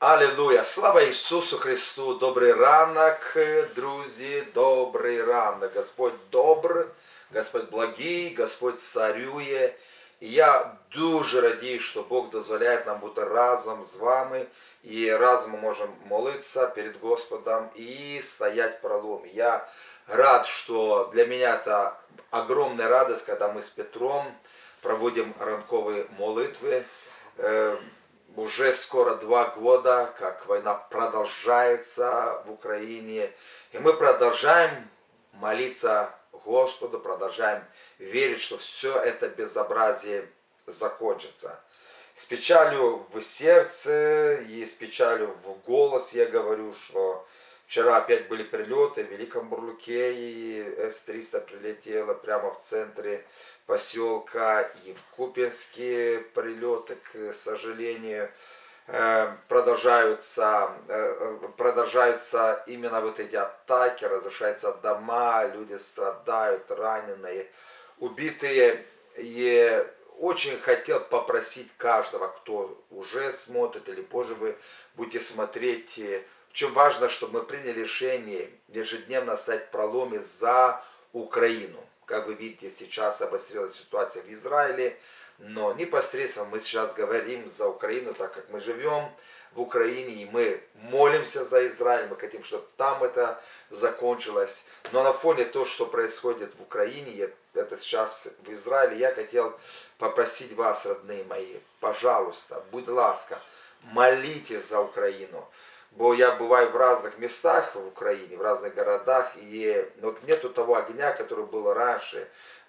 Алілуя! Слава Ісусу Христу! Добрий ранок, друзі, добрий ранок. Господь добр, Господь благий, Господь царює. І я дуже радію, що Бог дозволяє нам бути разом з вами. І разом ми можемо молитися перед Господом і стоять в проломе. Я рад, что для меня это огромная радость, когда мы с Петром проводим ранковые молитвы. уже скоро два года, как война продолжается в Украине. И мы продолжаем молиться Господу, продолжаем верить, что все это безобразие закончится. С печалью в сердце и с печалью в голос я говорю, что вчера опять были прилеты в Великом Бурлуке, и С-300 прилетела прямо в центре поселка, и в Купинске прилеты, к сожалению, э, продолжаются, э, продолжаются именно вот эти атаки, разрушаются дома, люди страдают, раненые, убитые. И очень хотел попросить каждого, кто уже смотрит или позже вы будете смотреть, э, очень важно, чтобы мы приняли решение ежедневно стать в проломе за Украину. Как вы видите, сейчас обострилась ситуация в Израиле, но непосредственно мы сейчас говорим за Украину, так как мы живем в Украине, и мы молимся за Израиль, мы хотим, чтобы там это закончилось. Но на фоне того, что происходит в Украине, это сейчас в Израиле, я хотел попросить вас, родные мои, пожалуйста, будь ласка, молитесь за Украину Бо я бываю в разных местах в Украине, в разных городах, и вот нету того огня, который был раньше,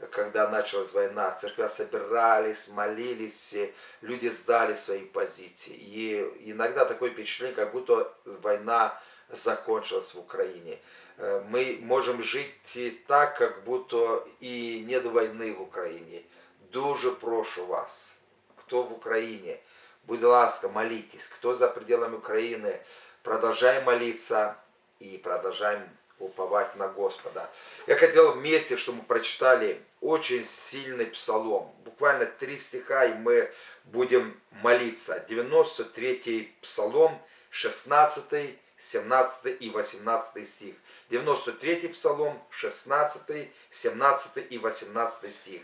когда началась война. Церкви собирались, молились, и люди сдали свои позиции. И иногда такое впечатление, как будто война закончилась в Украине. Э, Мы можем жить и так, как будто и нет войны в Україні. Дуже прошу вас, хто в Україні, будь ласка, молитесь. Кто за пределами Украины, продолжаем молиться и продолжаем уповать на Господа. Я хотел вместе, чтобы мы прочитали очень сильный псалом. Буквально три стиха, и мы будем молиться. 93-й псалом, 16 17 и 18 стих. 93 псалом, 16, 17 и 18 стих.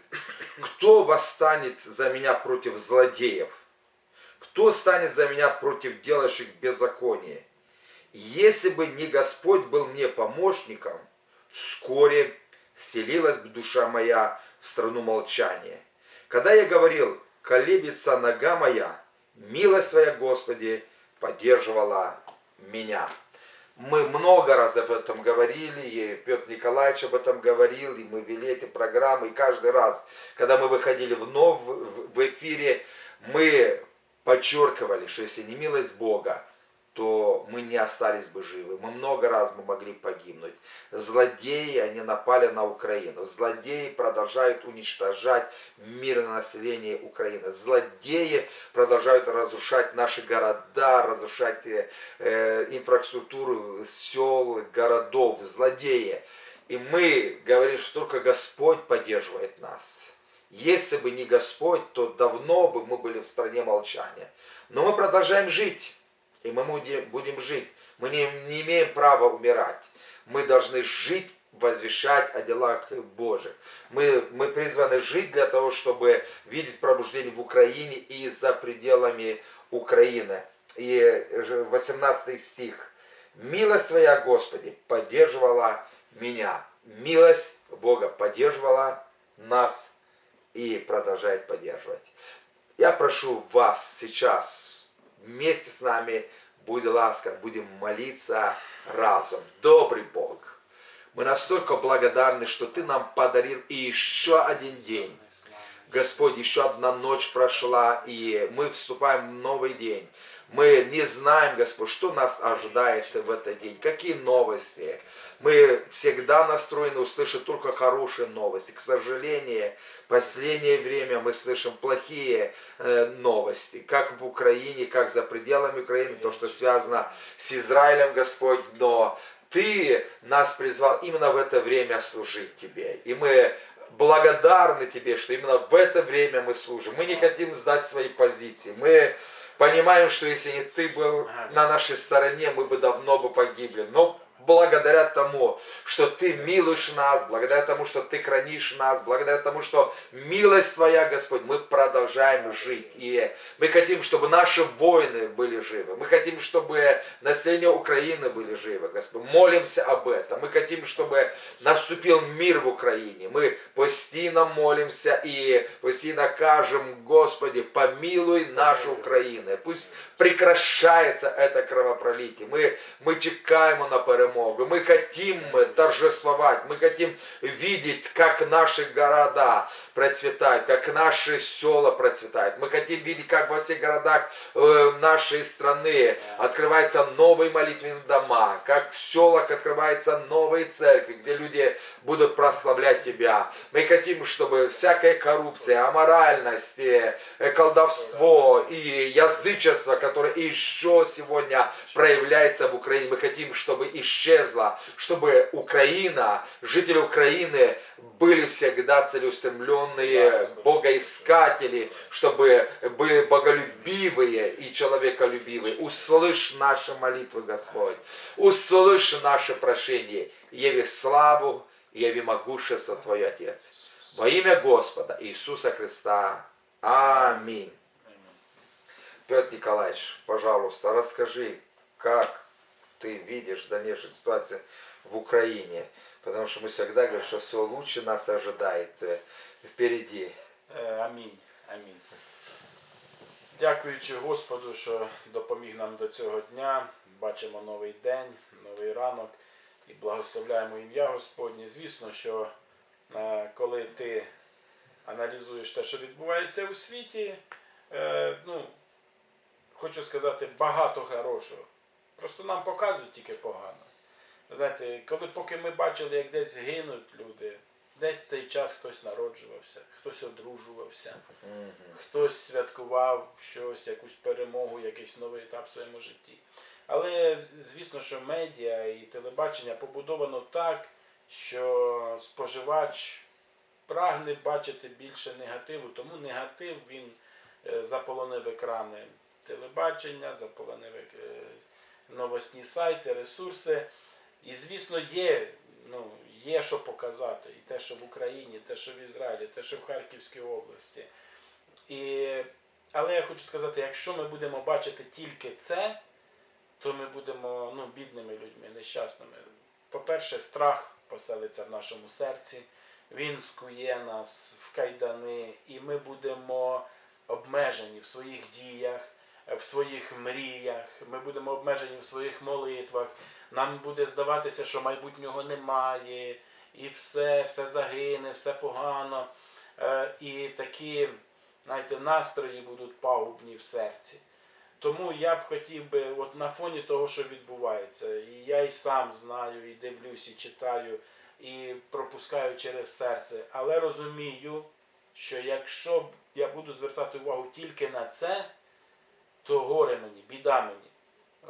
Кто восстанет за меня против злодеев? Кто станет за меня против делающих беззаконие? Если бы не Господь был мне помощником, вскоре вселилась бы душа моя в страну молчания. Когда я говорил, колеблется нога моя, милость твоя, Господи, поддерживала меня. Мы много раз об этом говорили, и Петр Николаевич об этом говорил, и мы вели эти программы, и каждый раз, когда мы выходили вновь в эфире, мы подчеркивали, что если не милость Бога, то мы не остались бы живы. Мы много раз бы могли погибнуть. Злодеи, они напали на Украину. Злодеи продолжают уничтожать мирное население Украины. Злодеи продолжают разрушать наши города, разрушать э, э, инфраструктуру сел, городов. Злодеи. И мы говорим, что только Господь поддерживает нас. Если бы не Господь, то давно бы мы были в стране молчания. Но мы продолжаем жить. И мы будем жить. Мы не, не имеем права умирать. Мы должны жить, возвещать о делах Божьих. Мы, мы призваны жить для того, чтобы видеть пробуждение в Украине и за пределами Украины. И 18 стих. Милость Твоя, Господи, поддерживала меня. Милость Бога поддерживала нас и продолжает поддерживать. Я прошу вас сейчас вместе с нами, будь ласка, будем молиться разом. Добрый Бог, мы настолько благодарны, что Ты нам подарил и еще один день. Господь, еще одна ночь прошла, и мы вступаем в новый день. Мы не знаем, Господь, что нас ожидает в этот день, какие новости. Мы всегда настроены услышать только хорошие новости. К сожалению, в последнее время мы слышим плохие э, новости, как в Украине, как за пределами Украины, то, что связано с Израилем, Господь, но Ты нас призвал именно в это время служить Тебе. И мы благодарны Тебе, что именно в это время мы служим. Мы не хотим сдать свои позиции. Мы понимаем, что если не ты был на нашей стороне, мы бы давно бы погибли. Но благодаря тому, что ты милуешь нас, благодаря тому, что ты хранишь нас, благодаря тому, что милость Твоя, Господь, мы продолжаем жить. И мы хотим, чтобы наши воины были живы. Мы хотим, чтобы население Украины были живы, Господь. Молимся об этом. Мы хотим, чтобы наступил мир в Украине. Мы постійно молимся и постійно кажем, Господи, помилуй нашу Украину. Пусть прекращается это кровопролитие. Мы, мы чекаємо на перемогу. мы хотим торжествовать. Мы хотим видеть, как наши города процветают, как наши села процветают. Мы хотим видеть, как во всех городах э, нашей страны открываются новые молитвенные дома, как в селах открываются новые церкви, где люди будут прославлять Тебя. Мы хотим, чтобы всякая коррупция, аморальность, э, э, колдовство и язычество, которое еще сегодня проявляется в Украине, мы хотим, чтобы исчезло, чтобы Украина, жители Украины были всегда целеустремленные, богоискатели, чтобы были боголюбивые и человеколюбивые. Услышь наши молитвы, Господь. Услышь наши прошения. Яви славу, яви могущество Твое, Отец. Во имя Господа Иисуса Христа. Аминь. Петр Николаевич, пожалуйста, расскажи, как ты видишь дальнейшую ситуацию в Украине. Потому что мы всегда говорим, что все лучше нас ожидает э, впереди. Е, Амінь. Амінь. Дякуючи Господу, що допоміг нам до цього дня. Бачимо новий день, новий ранок і благословляємо ім'я Господнє. Звісно, що е, коли ти аналізуєш те, що відбувається у світі, е, ну, хочу сказати, багато хорошого. Просто нам показують тільки погано. Знаєте, коли поки ми бачили, як десь гинуть люди, десь в цей час хтось народжувався, хтось одружувався, хтось святкував щось, якусь перемогу, якийсь новий етап в своєму житті. Але звісно, що медіа і телебачення побудовано так, що споживач прагне бачити більше негативу, тому негатив він е, заполонив екрани телебачення, заполонив е, новосні сайти, ресурси. І, звісно, є, ну, є що показати. І те, що в Україні, те, що в Ізраїлі, те, що в Харківській області. І, але я хочу сказати, якщо ми будемо бачити тільки це, то ми будемо ну, бідними людьми, нещасними. По-перше, страх поселиться в нашому серці, він скує нас в кайдани, і ми будемо обмежені в своїх діях, в своїх мріях, ми будемо обмежені в своїх молитвах. Нам буде здаватися, що майбутнього немає, і все, все загине, все погано. Е, І такі знаєте, настрої будуть пагубні в серці. Тому я б хотів би, от на фоні того, що відбувається, і я й сам знаю, і дивлюсь, і читаю, і пропускаю через серце, але розумію, що якщо я буду звертати увагу тільки на це, то горе мені, біда мені.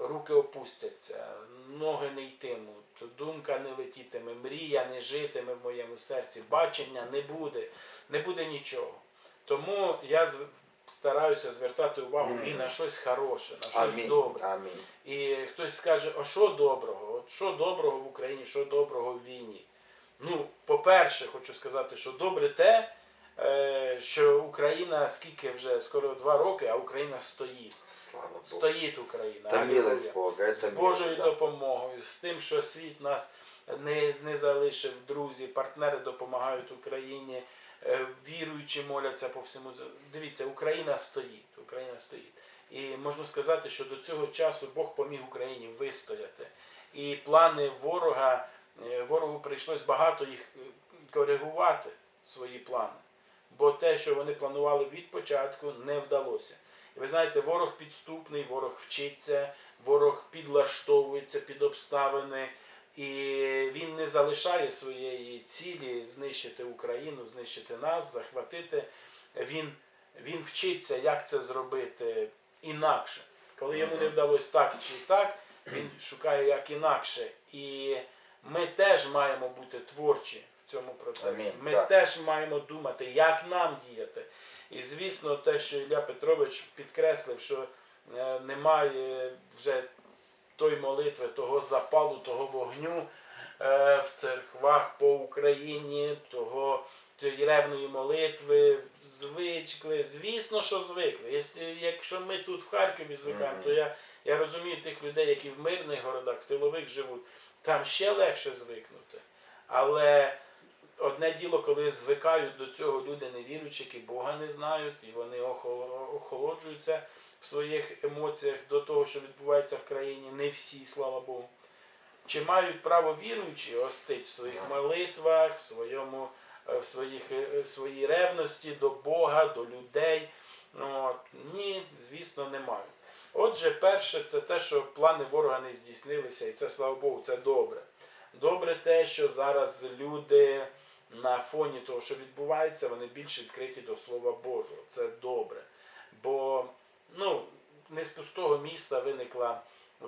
Руки опустяться, ноги не йтимуть, думка не летітиме, мрія не житиме в моєму серці, бачення не буде, не буде нічого. Тому я стараюся звертати увагу і на щось хороше, на щось Аминь. добре. Аминь. І хтось скаже, а що доброго? От що доброго в Україні, що доброго в війні? Ну, по-перше, хочу сказати, що добре те, що Україна скільки вже скоро два роки, а Україна стоїть. Слава Богу. Стоїть Україна. Алілуя. милость Бога. З Божою допомогою, з тим, що світ нас не, не залишив, друзі, партнери допомагають Україні, е, віруючі моляться по всьому. Дивіться, Україна стоїть. Україна стоїть. І можна сказати, що до цього часу Бог поміг Україні вистояти. І плани ворога, е, ворогу прийшлось багато їх е, коригувати, свої плани. Бо те, що вони планували від початку, не вдалося. І ви знаєте, ворог підступний, ворог вчиться, ворог підлаштовується під обставини, і він не залишає своєї цілі знищити Україну, знищити нас, захватити. Він, він вчиться, як це зробити інакше. Коли йому не вдалося так чи так, він шукає як інакше. І ми теж маємо бути творчі в цьому процесі. Амінь, Ми так. теж маємо думати, як нам діяти. І звісно, те, що Ілля Петрович підкреслив, що е, немає вже той молитви, того запалу, того вогню е, в церквах по Україні, того тієї ревної молитви, звикли. Звісно, що звикли. Якщо, ми тут в Харкові звикаємо, то я, я розумію тих людей, які в мирних городах, в тилових живуть, там ще легше звикнути. Але одне діло, коли звикають до цього люди невіруючі, які Бога не знають, і вони охоло- охолоджуються в своїх емоціях до того, що відбувається в країні. Не всі, слава Богу. Чи мають право віруючі остить в своїх молитвах, в, своєму, е, в, своїх, е, в своїй ревності до Бога, до людей? Ну, От. Ні, звісно, не мають. Отже, перше, це те, що плани ворога не здійснилися, і це слава Богу, це добре. Добре те, що зараз люди на фоні того, що відбувається, вони більш відкриті до Слова Божого. Це добре. Бо ну, не з пустого міста виникла,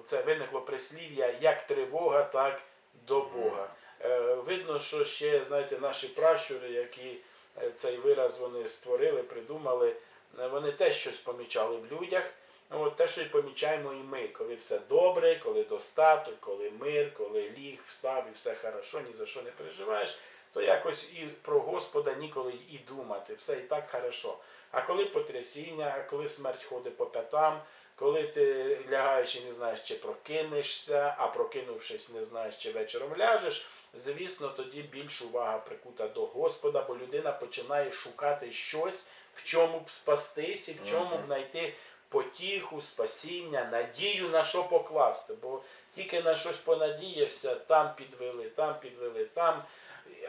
це виникло прислів'я як тривога, так до Бога. Е, видно, що ще, знаєте, наші пращури, які е, цей вираз вони створили, придумали, е, вони теж щось помічали в людях. Ну, От те, що і помічаємо і ми, коли все добре, коли достаток, коли мир, коли ліг, встав і все хорошо, ні за що не переживаєш, то якось і про Господа ніколи і думати, все і так хорошо. А коли потрясіння, коли смерть ходить по п'ятам, коли ти лягаєш і не знаєш, чи прокинешся, а прокинувшись, не знаєш, чи вечором ляжеш, звісно, тоді більш увага прикута до Господа, бо людина починає шукати щось, в чому б спастись і в чому б знайти потіху, спасіння, надію на що покласти. Бо тільки на щось понадіявся, там підвели, там підвели, там.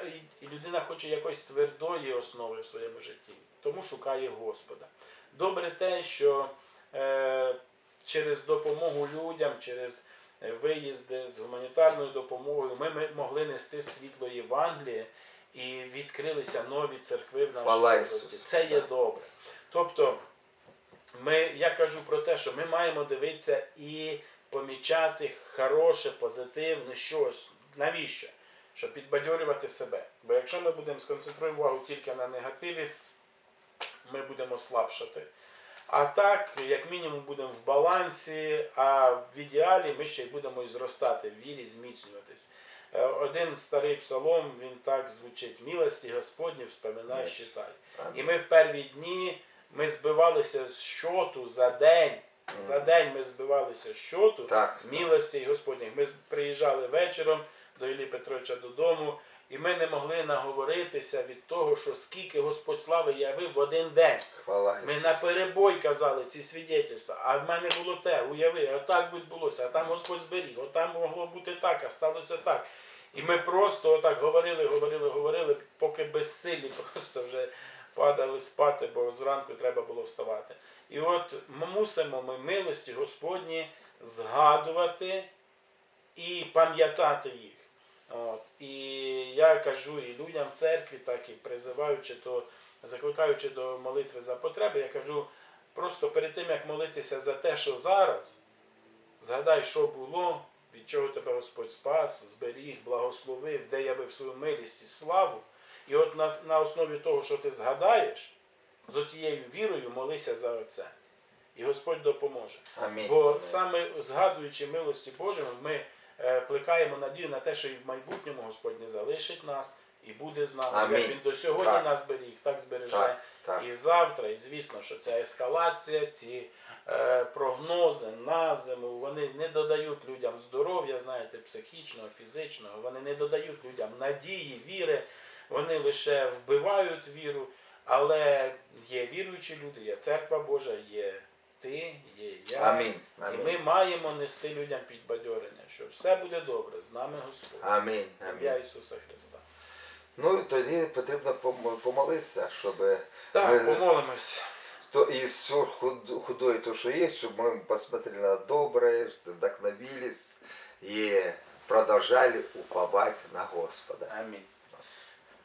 І- І людина хоче якоїсь твердої основи в своєму житті, тому шукає Господа. Добре те, що е, через допомогу людям, через е, виїзди з гуманітарною допомогою ми, ми могли нести світло Євангелія і відкрилися нові церкви в нашій області. Це є добре. Тобто, ми, я кажу про те, що ми маємо дивитися і помічати хороше, позитивне щось. Навіщо? Щоб підбадьорювати себе. Бо якщо ми будемо сконцентрувати увагу тільки на негативі, ми будемо слабшати. А так, як мінімум, будемо в балансі, а в ідеалі ми ще й будемо і зростати в вірі, зміцнюватись. Е, Один старий псалом, він так звучить: милості Господні, вспоминай. Амінь. І ми в перві дні ми збивалися з щоту за день. За день ми збивалися з щоту Так. милостей Господніх. Ми приїжджали вечором до Іллі Петровича додому, і ми не могли наговоритися від того, що скільки Господь слави явив в один день. Хвала Ми на перебой казали ці свідетельства, а в мене було те, уяви, а так відбулося, а там Господь зберіг, от там могло бути так, а сталося так. І ми просто отак говорили, говорили, говорили, поки безсилі просто вже падали спати, бо зранку треба було вставати. І от ми мусимо ми милості Господні згадувати і пам'ятати їх. От. І я кажу і людям в церкві, так і призиваючи, то закликаючи до молитви за потреби, я кажу, просто перед тим, як молитися за те, що зараз, згадай, що було, від чого тебе Господь спас, зберіг, благословив, де явив свою милість і славу. І от на, на основі того, що ти згадаєш, з отією вірою молися за це. І Господь допоможе. Амінь. Бо саме згадуючи милості Божими, ми плекаємо надію на те, що і в майбутньому Господь не залишить нас і буде з нами. Амінь. Як Він до сьогодні Так. нас беріг, так збереже Так, так. і завтра. І звісно, що ця ескалація, ці е, прогнози на зиму, вони не додають людям здоров'я, знаєте, психічного, фізичного, вони не додають людям надії, віри, вони лише вбивають віру. Але є віруючі люди, є церква Божа, є ти, є я. Амінь. І ми маємо нести людям підбадьорення, що все буде добре, з нами Господь. Амінь. Ім'я. Ісуса Христа. Ну і тоді потрібно помолитися, щоб Так, ми- помолимось. то и все худое, то, что есть, чтобы мы посмотрели на доброе, вдохновились и продолжали уповать на Господа. Амінь.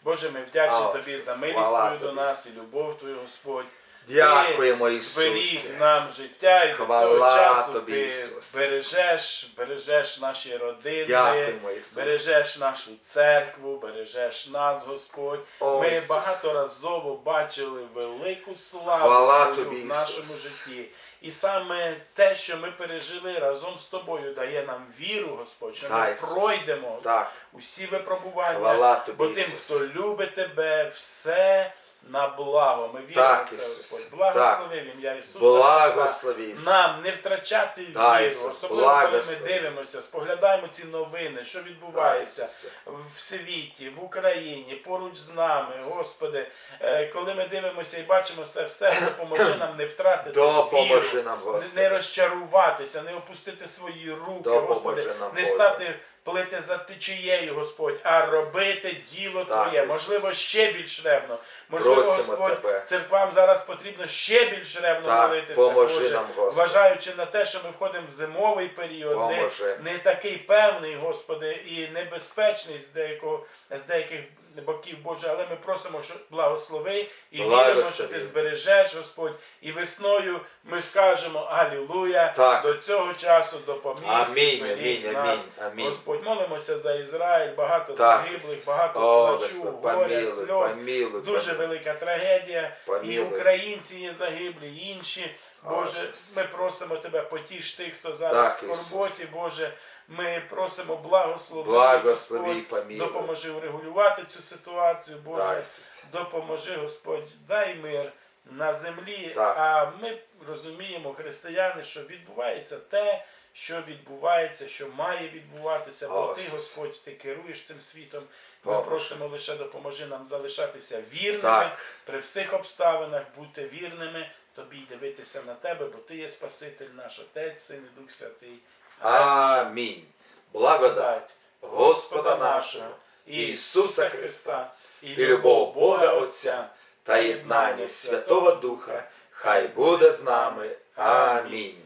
Боже, ми вдячні Тобі за милість Твою до нас і любов Твою, Господь. Дякуємо, Ти зберіг нам життя і до цього часу Тобі, Ти Ісус. бережеш, бережеш наші родини, Дякуємо, Ісус. бережеш нашу церкву, бережеш нас, Господь. О, Ми Ісус. багаторазово бачили велику славу Хвала Твою Тобі, в нашому Ісус. житті. І саме те, що ми пережили разом з тобою, дає нам віру, Господь, що Так, ми Ісус. пройдемо Так. усі випробування, Хвала тобі, бо тим, Ісус. хто любить тебе, все на благо. Ми віримо Так, в це. Господь. Благослови в ім'я Ісуса Благослови. Нам не втрачати Так, віру, особливо коли ми дивимося, споглядаємо ці новини, що відбувається Так, в світі, в Україні, поруч з нами, Господи. Е, Коли ми дивимося і бачимо це все, допоможи нам не втратити Допоможи віру, нам, не- розчаруватися, не опустити свої руки, Допоможи Господи, нам, не Боже. Стати плити за течією, Господь, а робити діло Так, Твоє. Можливо, ще більш ревно. Можливо, Просимо Господь, Тебе. церквам зараз потрібно ще більш ревно Так, молитися, Боже, нам, Господь. вважаючи на те, що ми входимо в зимовий період, не, не такий певний, Господи, і небезпечний з деякого з деяких боків, Боже, але ми просимо, що благослови і віримо, що ти збережеш, Господь, і весною ми скажемо Алілуя до цього часу допоміг. Амінь, амінь, нас. амінь. Господь, молимося за Ізраїль, багато Так, загиблих, багато О, плачу, горя, сльоз. помилуй, Дуже помилуй. велика трагедія. І українці є загиблі, і інші. Боже, ми просимо тебе, потіш тих, хто зараз Так, в скорботі, Боже. Ми просимо благослови. Благослови, Господь, помилуй. Допоможи врегулювати цю ситуацію, Боже. Так, Допоможи, Господь, дай мир на землі. Так. А ми розуміємо, християни, що відбувається те, що відбувається, що має відбуватися, бо О, ти, Господь, ти керуєш цим світом. Ми Поможи. просимо лише допоможи нам залишатися вірними Так. при всіх обставинах, бути вірними, тобі дивитися на тебе, бо ти є Спаситель наш Отець, Син і Дух Святий. Амінь. Благодать Господа нашого, Ісуса Христа, і любов Бога Отця та єднання Святого Духа, хай буде з нами. Амінь.